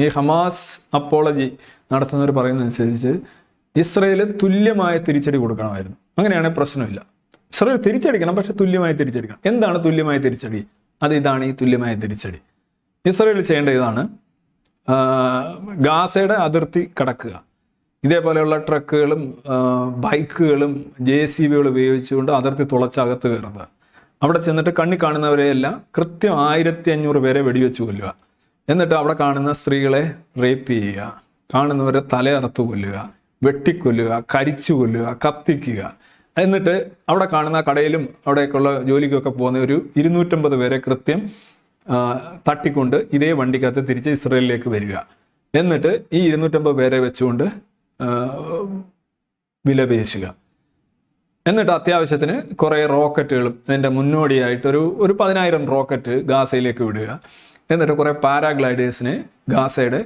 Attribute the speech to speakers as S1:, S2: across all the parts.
S1: ഈ Hamas apology നടത്തുന്നവർ പറയുന്നതനുസരിച്ച് ഇസ്രയേൽ തുല്യമായ തിരിച്ചടി കൊടുക്കണമായിരുന്നു. അങ്ങനെയാണെങ്കിൽ പ്രശ്നമില്ല. ഇസ്രയേൽ തിരിച്ചടിക്കണം പക്ഷെ തുല്യമായി തിരിച്ചടിക്കണം. എന്താണ് തുല്യമായ തിരിച്ചടി? അത് ഇതാണ് ഈ തുല്യമായ തിരിച്ചടി. ഇസ്രയേൽ ചെയ്യേണ്ട ഇതാണ് ഗാസയുടെ അതിർത്തി കടക്കുക. ഇതേപോലെയുള്ള ട്രക്കുകളും ബൈക്കുകളും ജെ സി ബികൾ ഉപയോഗിച്ചുകൊണ്ട് അതിർത്തി തുളച്ചകത്ത് കയറുക അവിടെ ചെന്നിട്ട് കണ്ണി കാണുന്നവരെയെല്ലാം കൃത്യം ആയിരത്തി അഞ്ഞൂറ് പേരെ വെടിവെച്ച് കൊല്ലുക. എന്നിട്ട് അവിടെ കാണുന്ന സ്ത്രീകളെ റേപ്പ് ചെയ്യുക. കാണുന്നവരെ തലയറുത്ത് കൊല്ലുക വെട്ടിക്കൊല്ലുക കരിച്ചു കൊല്ലുക കത്തിക്കുക. എന്നിട്ട് അവിടെ കാണുന്ന കടയിലും അവിടേക്കുള്ള ജോലിക്കൊക്കെ പോകുന്ന ഒരു ഇരുന്നൂറ്റമ്പത് പേരെ കൃത്യം തട്ടിക്കൊണ്ട് ഇതേ വണ്ടിക്കകത്ത് തിരിച്ച് ഇസ്രയേലിലേക്ക് വരിക. എന്നിട്ട് ഈ ഇരുന്നൂറ്റമ്പത് പേരെ വെച്ചുകൊണ്ട് വിലപേശുക. എന്നിട്ട് അത്യാവശ്യത്തിന് കുറേ റോക്കറ്റുകളും അതിന്റെ മുന്നോടിയായിട്ടൊരു ഒരു പതിനായിരം റോക്കറ്റ് ഗാസയിലേക്ക് വിടുക. എന്നിട്ട് കുറേ പാരാഗ്ലൈഡേഴ്സിനെ ഗാസയുടെ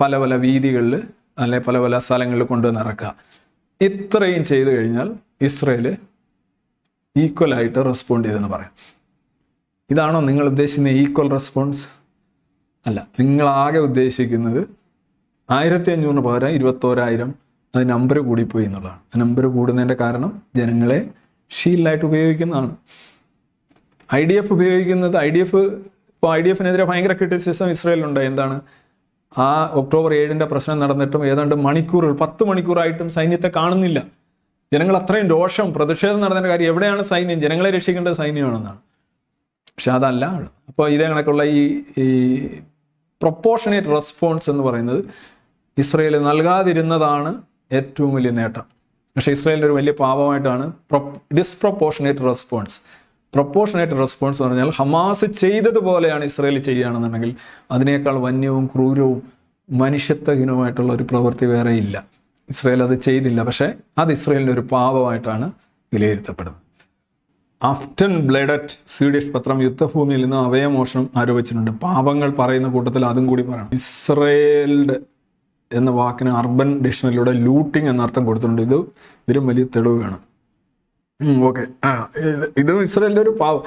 S1: പല പല വീതികളിൽ അല്ലെ പല പല സ്ഥലങ്ങളിൽ കൊണ്ടുവന്ന് ഇറക്കുക ഇത്രയും ചെയ്തു കഴിഞ്ഞാൽ ഇസ്രയേൽ ഈക്വലായിട്ട് റെസ്പോണ്ട് ചെയ്തെന്ന് പറയാം. ഇതാണോ നിങ്ങൾ ഉദ്ദേശിക്കുന്ന ഈക്വൽ റെസ്പോൺസ് അല്ല നിങ്ങളാകെ ഉദ്ദേശിക്കുന്നത് ആയിരത്തി അഞ്ഞൂറിന് പകരം ഇരുപത്തോരായിരം അത് നമ്പർ കൂടിപ്പോയി എന്നുള്ളതാണ്. ആ നമ്പർ കൂടുന്നതിന്റെ കാരണം ജനങ്ങളെ ഷീൽഡായിട്ട് ഉപയോഗിക്കുന്നതാണ്. ഐ ഡി എഫ് ഉപയോഗിക്കുന്നത് ഐ ഡി എഫ് ഇപ്പോൾ ഐ ഡി എഫിനെതിരെ ഭയങ്കര ക്രിറ്റിസിസം ഇസ്രയേലിലുണ്ട്. എന്താണ്? ആ ഒക്ടോബർ ഏഴിന്റെ പ്രശ്നം നടന്നിട്ടും ഏതാണ്ട് മണിക്കൂറുകൾ പത്ത് മണിക്കൂറായിട്ടും സൈന്യത്തെ കാണുന്നില്ല. ജനങ്ങൾ അത്രയും രോഷം പ്രതിഷേധം നടന്നതിന്റെ കാര്യം എവിടെയാണ് സൈന്യം? ജനങ്ങളെ രക്ഷിക്കേണ്ടത് സൈന്യമാണെന്നാണ്. പക്ഷെ അതല്ല അപ്പോൾ ഇതേ കണക്കുള്ള ഈ ഈ പ്രൊപ്പോർഷനേറ്റ് റെസ്പോൺസ് എന്ന് പറയുന്നത് ഇസ്രയേൽ നൽകാതിരുന്നതാണ് ഏറ്റവും വലിയ നേട്ടം. പക്ഷേ ഇസ്രയേലിന്റെ ഒരു വലിയ പാപമായിട്ടാണ് pro disproportionate response proportionate response എന്ന് പറഞ്ഞാൽ ഹമാസ് ചെയ്തതുപോലെയാണ് ഇസ്രയേൽ ചെയ്യുകയാണെന്നുണ്ടെങ്കിൽ അതിനേക്കാൾ വന്യവും ക്രൂരവും മനുഷ്യത്വഹീനവുമായിട്ടുള്ള ഒരു പ്രവൃത്തി വേറെ ഇല്ല. ഇസ്രയേൽ അത് ചെയ്തില്ല. പക്ഷേ അത് ഇസ്രയേലിന്റെ ഒരു പാപമായിട്ടാണ് വിലയിരുത്തപ്പെടുന്നത്. ആഫ്റ്റൻ ബ്ലഡറ്റ് സ്വീഡിഷ് പത്രം യുദ്ധഭൂമിയിൽ നിന്ന് അവയമോഷണം ആരോപിച്ചിട്ടുണ്ട്. പാപങ്ങൾ പറയുന്ന കൂട്ടത്തിൽ അതും കൂടി പറയണം. ഇസ്രയേൽഡ് എന്ന വാക്കിന് അർബൻ ഡിക്ഷണറിലൂടെ ലൂട്ടിംഗ് എന്നർത്ഥം കൊടുത്തിട്ടുണ്ട്. ഇത് ഇതിലും വലിയ തെളിവ് വേണം. ഓക്കെ ആ ഇത് ഇസ്രയേലിന്റെ ഒരു പാവം.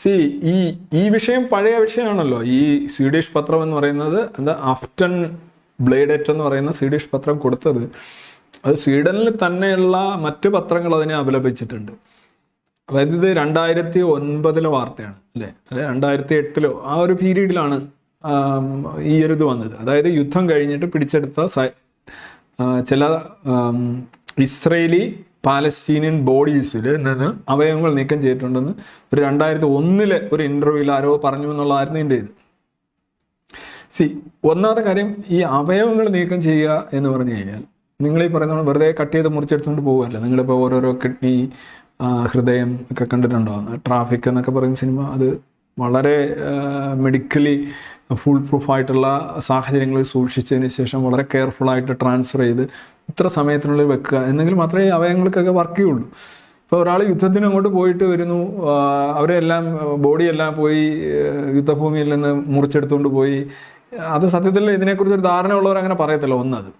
S1: സി ഈ ഈ വിഷയം പഴയ വിഷയമാണല്ലോ. ഈ സ്വീഡിഷ് പത്രം എന്ന് പറയുന്നത് എന്താ ആഫ്റ്റൺ ബ്ലേഡറ്റ് എന്ന് പറയുന്ന സ്വീഡിഷ് പത്രം കൊടുത്തത്. അത് സ്വീഡനിൽ തന്നെയുള്ള മറ്റു പത്രങ്ങൾ അതിനെ അപലപിച്ചിട്ടുണ്ട്. അതായത് ഇത് രണ്ടായിരത്തി ഒൻപതിലെ വാർത്തയാണ് അല്ലേ? അല്ലെ രണ്ടായിരത്തി എട്ടിലോ ആ ഒരു പീരീഡിലാണ് ഈ ഒരു ഇത് വന്നത്. അതായത് യുദ്ധം കഴിഞ്ഞിട്ട് പിടിച്ചെടുത്ത ചില ഇസ്രയേലി പാലസ്തീനിയൻ ബോഡീസിൽ നിന്ന് അവയവങ്ങൾ നീക്കം ചെയ്തിട്ടുണ്ടെന്ന് ഒരു രണ്ടായിരത്തി ഒന്നിലെ ഒരു ഇന്റർവ്യൂവിൽ ആരോ പറഞ്ഞു എന്നുള്ളതായിരുന്നു എന്റെ ഇത്. സി ഒന്നാമത്തെ കാര്യം ഈ അവയവങ്ങൾ നീക്കം ചെയ്യുക എന്ന് പറഞ്ഞു കഴിഞ്ഞാൽ നിങ്ങൾ ഈ പറയുന്ന വെറുതെ കട്ട് ചെയ്ത് മുറിച്ചെടുത്തുകൊണ്ട് പോകുമല്ല നിങ്ങളിപ്പോൾ ഓരോരോ കിഡ്നി ഹൃദയം ഒക്കെ കണ്ടിട്ടുണ്ടോ ട്രാഫിക് എന്നൊക്കെ പറയുന്ന സിനിമ അത് വളരെ മെഡിക്കലി ഫുൾ പ്രൂഫായിട്ടുള്ള സാഹചര്യങ്ങളിൽ സൂക്ഷിച്ചതിന് ശേഷം വളരെ കെയർഫുള്ളായിട്ട് ട്രാൻസ്ഫർ ചെയ്ത് ഇത്ര സമയത്തിനുള്ളിൽ വെക്കുക. എന്നെങ്കിൽ മാത്രമേ അവയവങ്ങൾക്കൊക്കെ വർക്ക് ചെയ്യുള്ളൂ. ഇപ്പോൾ ഒരാൾ യുദ്ധത്തിന് അങ്ങോട്ട് പോയിട്ട് വരുന്നു. അവരെല്ലാം ബോഡിയെല്ലാം പോയി യുദ്ധഭൂമിയിൽ നിന്ന് മുറിച്ചെടുത്തുകൊണ്ട് പോയി. അത് സത്യത്തിൽ ഇതിനെക്കുറിച്ച് ഒരു ധാരണ ഉള്ളവർ അങ്ങനെ പറയത്തില്ല ഒന്നത്.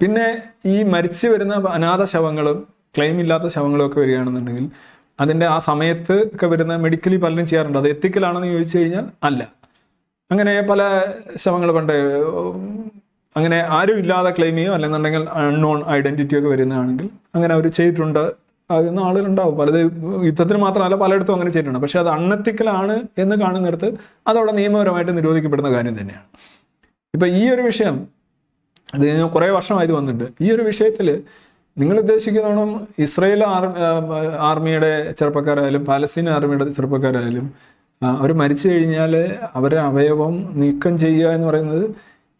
S1: പിന്നെ ഈ മരിച്ചു വരുന്ന അനാഥ ശവങ്ങളും ക്ലെയിം ഇല്ലാത്ത ശവങ്ങളും ഒക്കെ വരികയാണെന്നുണ്ടെങ്കിൽ അതിന്റെ ആ സമയത്ത് ഒക്കെ വരുന്ന മെഡിക്കലി പലരും ചെയ്യാറുണ്ട്? അത് എത്തിക്കലാണെന്ന് ചോദിച്ചു കഴിഞ്ഞാൽ അല്ല. അങ്ങനെ പല ശവങ്ങൾ പണ്ട് അങ്ങനെ ആരും ഇല്ലാതെ ക്ലെയിം ചെയ്യും? അല്ലെന്നുണ്ടെങ്കിൽ അൺനോൺ ഐഡന്റിറ്റി ഒക്കെ വരുന്നതാണെങ്കിൽ അങ്ങനെ അവർ ചെയ്തിട്ടുണ്ട്. ആകുന്ന ആളുകളുണ്ടാവും. പലത് യുദ്ധത്തിന് മാത്രമല്ല പലയിടത്തും അങ്ങനെ ചെയ്തിട്ടുണ്ട്. പക്ഷെ അത് അണ്ണത്തിക്കലാണ് എന്ന് കാണുന്നിടത്ത് അതവിടെ നിയമപരമായിട്ട് നിരോധിക്കപ്പെടുന്ന കാര്യം തന്നെയാണ്. ഇപ്പൊ ഈ ഒരു വിഷയം അത് കുറേ വർഷമായത് വന്നിട്ടുണ്ട്. ഈ ഒരു വിഷയത്തിൽ നിങ്ങൾ ഉദ്ദേശിക്കുന്നോണം ഇസ്രയേൽ ആർമി ആർമിയുടെ ചെറുപ്പക്കാരായാലും പാലസ്തീൻ ആർമിയുടെ ചെറുപ്പക്കാരായാലും അവർ മരിച്ചു കഴിഞ്ഞാൽ അവരുടെ അവയവം നീക്കം ചെയ്യുക എന്ന് പറയുന്നത്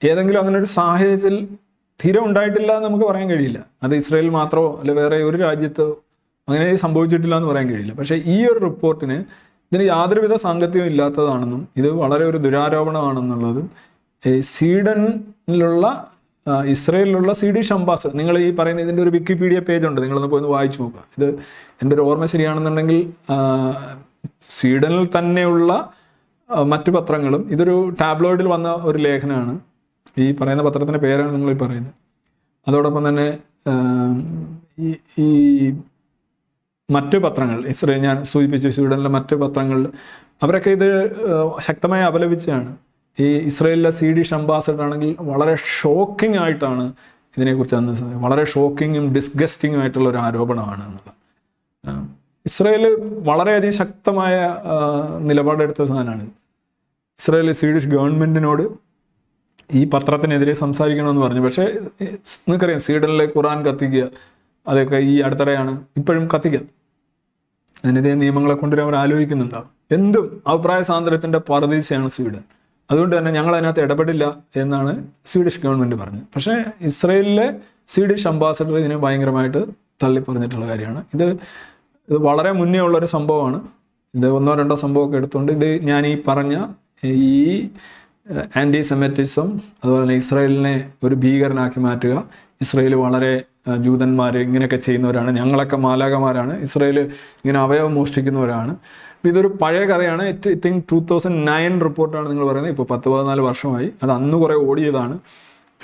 S1: ഏതെങ്കിലും അങ്ങനെ ഒരു സാഹചര്യത്തിൽ തീരെ ഉണ്ടായിട്ടില്ല എന്ന് നമുക്ക് പറയാൻ കഴിയില്ല. അത് ഇസ്രയേൽ മാത്രമോ അല്ലെ വേറെ ഒരു രാജ്യത്തോ അങ്ങനെ സംഭവിച്ചിട്ടില്ല എന്ന് പറയാൻ കഴിയില്ല. പക്ഷേ ഈ ഒരു റിപ്പോർട്ടിന് ഇതിന് യാതൊരുവിധ സാങ്കത്യവും ഇല്ലാത്തതാണെന്നും ഇത് വളരെ ഒരു ദുരാരോപണമാണെന്നുള്ളതും സ്വീഡനിലുള്ള ഇസ്രയേലിലുള്ള ഇസ്രയേലിലുള്ള സ്വീഡിഷ് അംബാസഡർ നിങ്ങൾ ഈ പറയുന്ന ഇതിന്റെ ഒരു വിക്കിപീഡിയ പേജ് ഉണ്ട് നിങ്ങളൊന്ന് പോയി വായിച്ചു നോക്കുക. ഇത് എന്റെ ഒരു ഓർമ്മ ശരിയാണെന്നുണ്ടെങ്കിൽ സ്വീഡനിൽ തന്നെയുള്ള മറ്റു പത്രങ്ങളും. ഇതൊരു ടാബ്ലോയിഡിൽ വന്ന ഒരു ലേഖനമാണ്. ഈ പറയുന്ന പത്രത്തിന്റെ പേരാണ് നിങ്ങൾ ഈ പറയുന്നത്. അതോടൊപ്പം തന്നെ ഈ മറ്റു പത്രങ്ങൾ ഇസ്രേ ഞാൻ സൂചിപ്പിച്ചു സ്വീഡനിലെ മറ്റു പത്രങ്ങൾ അവരൊക്കെ ഇത് ശക്തമായി അപലപിച്ചാണ് ഈ ഇസ്രയേലിലെ സ്വീഡിഷ് അംബാസഡർ ആണെങ്കിൽ വളരെ ഷോക്കിംഗ് ആയിട്ടാണ് ഇതിനെക്കുറിച്ച് അന്ന് വളരെ ഷോക്കിങ്ങും ഡിസ്ഗസ്റ്റിംഗും ആയിട്ടുള്ള ഒരു ആരോപണമാണ് എന്നുള്ളത്. ഇസ്രയേൽ വളരെയധികം ശക്തമായ നിലപാടെടുത്ത സാധനമാണ്. ഇസ്രയേൽ സ്വീഡിഷ് ഗവൺമെന്റിനോട് ഈ പത്രത്തിനെതിരെ സംസാരിക്കണമെന്ന് പറഞ്ഞു. പക്ഷേ നിങ്ങൾക്കറിയാം സ്വീഡനിലെ ഖുറാൻ കത്തിക്കുക അതൊക്കെ ഈ അടുത്തിടെയാണ് ഇപ്പോഴും കത്തിക്കുക. അതിനെതിരെ നിയമങ്ങളെ കൊണ്ടുവരാൻ അവർ ആലോചിക്കുന്നുണ്ടാവും. എന്തും അഭിപ്രായ സ്വാതന്ത്ര്യത്തിന്റെ പറുദീസയാണ് സ്വീഡൻ. അതുകൊണ്ട് തന്നെ ഞങ്ങൾ അതിനകത്ത് ഇടപെടില്ല എന്നാണ് സ്വീഡിഷ് ഗവൺമെന്റ് പറഞ്ഞത്. പക്ഷേ ഇസ്രയേലിലെ സ്വീഡിഷ് അംബാസഡർ ഇതിനെ ഭയങ്കരമായിട്ട് തള്ളിപ്പറഞ്ഞിട്ടുള്ള കാര്യമാണ്. ഇത് ഇത് വളരെ മുന്നേ ഉള്ളൊരു സംഭവമാണ്. ഇത് ഒന്നോ രണ്ടോ സംഭവമൊക്കെ എടുത്തുകൊണ്ട് ഇത് ഞാൻ ഈ പറഞ്ഞ ഈ ആന്റി സെമറ്റിസം അതുപോലെ തന്നെ ഇസ്രായേലിനെ ഒരു ഭീകരനാക്കി മാറ്റുക ഇസ്രയേൽ വളരെ ജൂതന്മാർ ഇങ്ങനെയൊക്കെ ചെയ്യുന്നവരാണ് ഞങ്ങളൊക്കെ മാലാകമാരാണ് ഇസ്രയേൽ ഇങ്ങനെ അവയവം മോഷ്ടിക്കുന്നവരാണ്. ഇതൊരു പഴയ കഥയാണ്. I think two thousand nine റിപ്പോർട്ടാണ് നിങ്ങൾ പറയുന്നത്. ഇപ്പോൾ പത്ത് പതിനാല് വർഷമായി. അത് അന്ന് കുറേ ഓടിയതാണ്.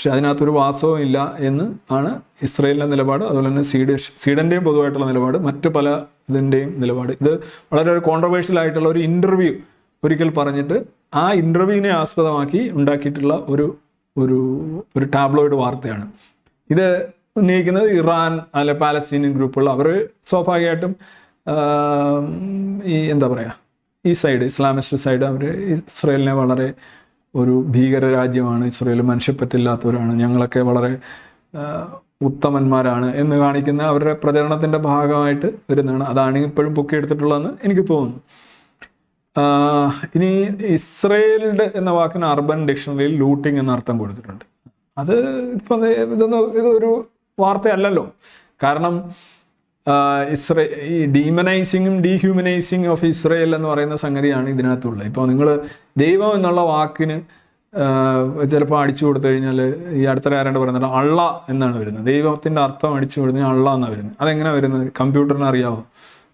S1: പക്ഷെ അതിനകത്തൊരു വാസ്തവം ഇല്ല എന്ന് ആണ് ഇസ്രയേലിന്റെ നിലപാട് അതുപോലെ തന്നെ സ്വീഡിഷ് സ്വീഡന്റെയും പൊതുവായിട്ടുള്ള നിലപാട് മറ്റ് പല ഇതിന്റെയും നിലപാട്. ഇത് വളരെ ഒരു കോൺട്രവേഴ്ഷ്യൽ ആയിട്ടുള്ള ഒരു ഇന്റർവ്യൂ ഒരിക്കൽ പറഞ്ഞിട്ട് ആ ഇന്റർവ്യൂവിനെ ആസ്പദമാക്കി ഉണ്ടാക്കിയിട്ടുള്ള ഒരു ഒരു ഒരു ടാബ്ലോയിഡ് വാർത്തയാണ്. ഇത് ഉന്നയിക്കുന്നത് ഇറാൻ അല്ലെ പാലസ്തീനിയൻ ഗ്രൂപ്പുകൾ. അവർ സ്വാഭാവികമായിട്ടും ഈ എന്താ പറയുക ഈ സൈഡ് ഇസ്ലാമിസ്റ്റ് സൈഡ് അവർ ഇസ്രയേലിനെ വളരെ ഒരു ഭീകര രാജ്യമാണ് ഇസ്രയേൽ മനുഷ്യപ്പറ്റില്ലാത്തവരാണ് ഞങ്ങളൊക്കെ വളരെ ഉത്തമന്മാരാണ് എന്ന് കാണിക്കുന്ന അവരുടെ പ്രചരണത്തിന്റെ ഭാഗമായിട്ട് വരുന്നതാണ്. അതാണ് ഇപ്പോഴും പൊക്കിയെടുത്തിട്ടുള്ളതെന്ന് എനിക്ക് തോന്നുന്നു. ഇനി ഇസ്രയേൽഡ് എന്ന വാക്കിന് അർബൻ ഡിക്ഷണറിയിൽ ലൂട്ടിംഗ് എന്ന അർത്ഥം കൊടുത്തിട്ടുണ്ട്. അത് ഇപ്പൊ ഇതൊന്നും ഇതൊരു വാർത്തയല്ലല്ലോ. കാരണം ഇസ്രേ ഈ ഡീമനൈസിങ്ങും ഡീഹ്യൂമനൈസിങ് ഓഫ് ഇസ്രയേൽ എന്ന് പറയുന്ന സംഗതിയാണ് ഇതിനകത്തുള്ളത്. ഇപ്പോൾ നിങ്ങൾ ദൈവം എന്നുള്ള വാക്കിന് ചിലപ്പോൾ അടിച്ചു കൊടുത്തു കഴിഞ്ഞാൽ ഈ അടുത്ത ആരാണ്ട് പറയുന്നത് അള്ള എന്നാണ് വരുന്നത്. ദൈവത്തിന്റെ അർത്ഥം അടിച്ചു കൊടുത്താൽ അള്ള എന്നാണ് വരുന്നത്. അതെങ്ങനെ വരുന്നത്? കമ്പ്യൂട്ടറിന് അറിയാവോ?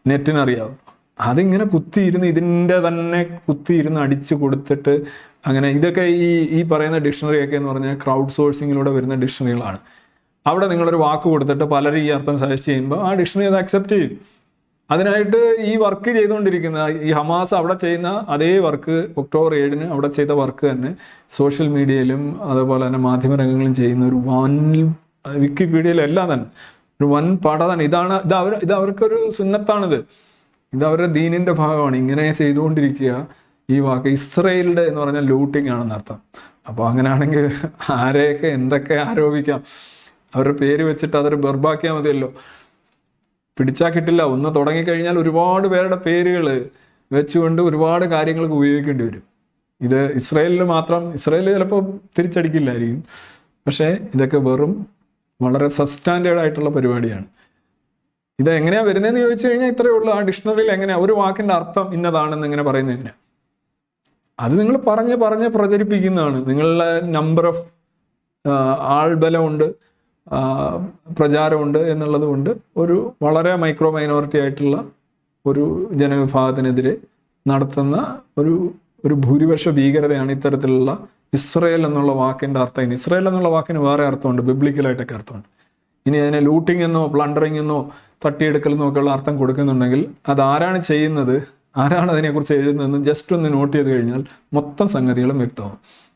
S1: നെറ്റിന് അറിയാവോ? അതിങ്ങനെ കുത്തിയിരുന്ന് ഇതിന്റെ തന്നെ കുത്തിയിരുന്ന് അടിച്ചു കൊടുത്തിട്ട് അങ്ങനെ ഇതൊക്കെ ഈ ഈ പറയുന്ന ഡിക്ഷണറിയൊക്കെ എന്ന് പറഞ്ഞാൽ ക്രൗഡ് സോഴ്സിങ്ങിലൂടെ വരുന്ന ഡിക്ഷണറികളാണ്. അവിടെ നിങ്ങളൊരു വാക്ക് കൊടുത്തിട്ട് പലരും ഈ അർത്ഥം സജസ്റ്റ് ചെയ്യുമ്പോൾ ആ ഡിക്ഷണറി അത് അക്സെപ്റ്റ് ചെയ്യും. അതിനായിട്ട് ഈ വർക്ക് ചെയ്തുകൊണ്ടിരിക്കുന്ന ഈ ഹമാസ് അവിടെ ചെയ്യുന്ന അതേ വർക്ക് ഒക്ടോബർ ഏഴിന് അവിടെ ചെയ്ത വർക്ക് തന്നെ സോഷ്യൽ മീഡിയയിലും അതുപോലെ തന്നെ മാധ്യമരംഗങ്ങളിലും ചെയ്യുന്ന ഒരു വൻ വിക്കിപീഡിയയിലും എല്ലാം തന്നെ. ഒരു വൻ പട തന്നെ. ഇതാണ് ഇത് അവർ ഇത് അവർക്കൊരു സുന്നത്താണിത്. ഇത് അവരുടെ ദീനിന്റെ ഭാഗമാണ്. ഇങ്ങനെ ചെയ്തുകൊണ്ടിരിക്കുക ഈ വാക്ക്. ഇസ്രയേലിന്റെ എന്ന് പറഞ്ഞാൽ ലൂട്ടിംഗ് ആണെന്നർത്ഥം. അപ്പോൾ അങ്ങനെയാണെങ്കിൽ ആരെയൊക്കെ എന്തൊക്കെ ആരോപിക്കാം? അവരുടെ പേര് വെച്ചിട്ട് അതൊരു ബർബാക്കിയാൽ മതിയല്ലോ. പിടിച്ചാൽ കിട്ടില്ല. ഒന്ന് തുടങ്ങിക്കഴിഞ്ഞാൽ ഒരുപാട് പേരുടെ പേരുകൾ വെച്ചുകൊണ്ട് ഒരുപാട് കാര്യങ്ങൾക്ക് ഉപയോഗിക്കേണ്ടി വരും. ഇത് ഇസ്രയേലിൽ മാത്രം ഇസ്രയേൽ ചിലപ്പോൾ തിരിച്ചടിക്കില്ലായിരിക്കും. പക്ഷേ ഇതൊക്കെ വെറും വളരെ സബ്സ്റ്റാൻഡേർഡ് ആയിട്ടുള്ള പരിപാടിയാണ്. ഇത് എങ്ങനെയാ വരുന്നതെന്ന് ചോദിച്ചു കഴിഞ്ഞാൽ ഇത്രയേ ഉള്ളൂ. ആ ഡിക്ഷണറിയിൽ എങ്ങനെയാ? ഒരു വാക്കിന്റെ അർത്ഥം ഇന്നതാണെന്ന് ഇങ്ങനെ പറയുന്നത് എങ്ങനെയാ അത് നിങ്ങൾ പറഞ്ഞ് പറഞ്ഞ് പ്രചരിപ്പിക്കുന്നതാണ്. നിങ്ങളുടെ നമ്പർ ഓഫ് ആൾബലമുണ്ട്. പ്രചാരമുണ്ട് എന്നുള്ളതുകൊണ്ട് ഒരു വളരെ മൈക്രോ മൈനോറിറ്റി ആയിട്ടുള്ള ഒരു ജനവിഭാഗത്തിനെതിരെ നടത്തുന്ന ഒരു ഒരു ഭൂരിപക്ഷ ഭീകരതയാണ് ഇത്തരത്തിലുള്ള ഇസ്രയേൽ എന്നുള്ള വാക്കിന്റെ അർത്ഥം. ഇനി ഇസ്രയേൽ എന്നുള്ള വാക്കിന് വേറെ അർത്ഥമുണ്ട് ബിബ്ലിക്കലായിട്ടൊക്കെ അർത്ഥമുണ്ട്. ഇനി അതിനെ ലൂട്ടിംഗ് എന്നോ പ്ലണ്ടറിംഗ് എന്നോ തട്ടിയെടുക്കൽ എന്നോ ഒക്കെയുള്ള അർത്ഥം കൊടുക്കുന്നുണ്ടെങ്കിൽ അത് ആരാണ് ചെയ്യുന്നത് ആരാണ് അതിനെക്കുറിച്ച് എഴുതുന്നതെന്ന് ജസ്റ്റ് ഒന്ന് നോട്ട് ചെയ്ത് കഴിഞ്ഞാൽ മൊത്തം സംഗതികളും വ്യക്തമാവും.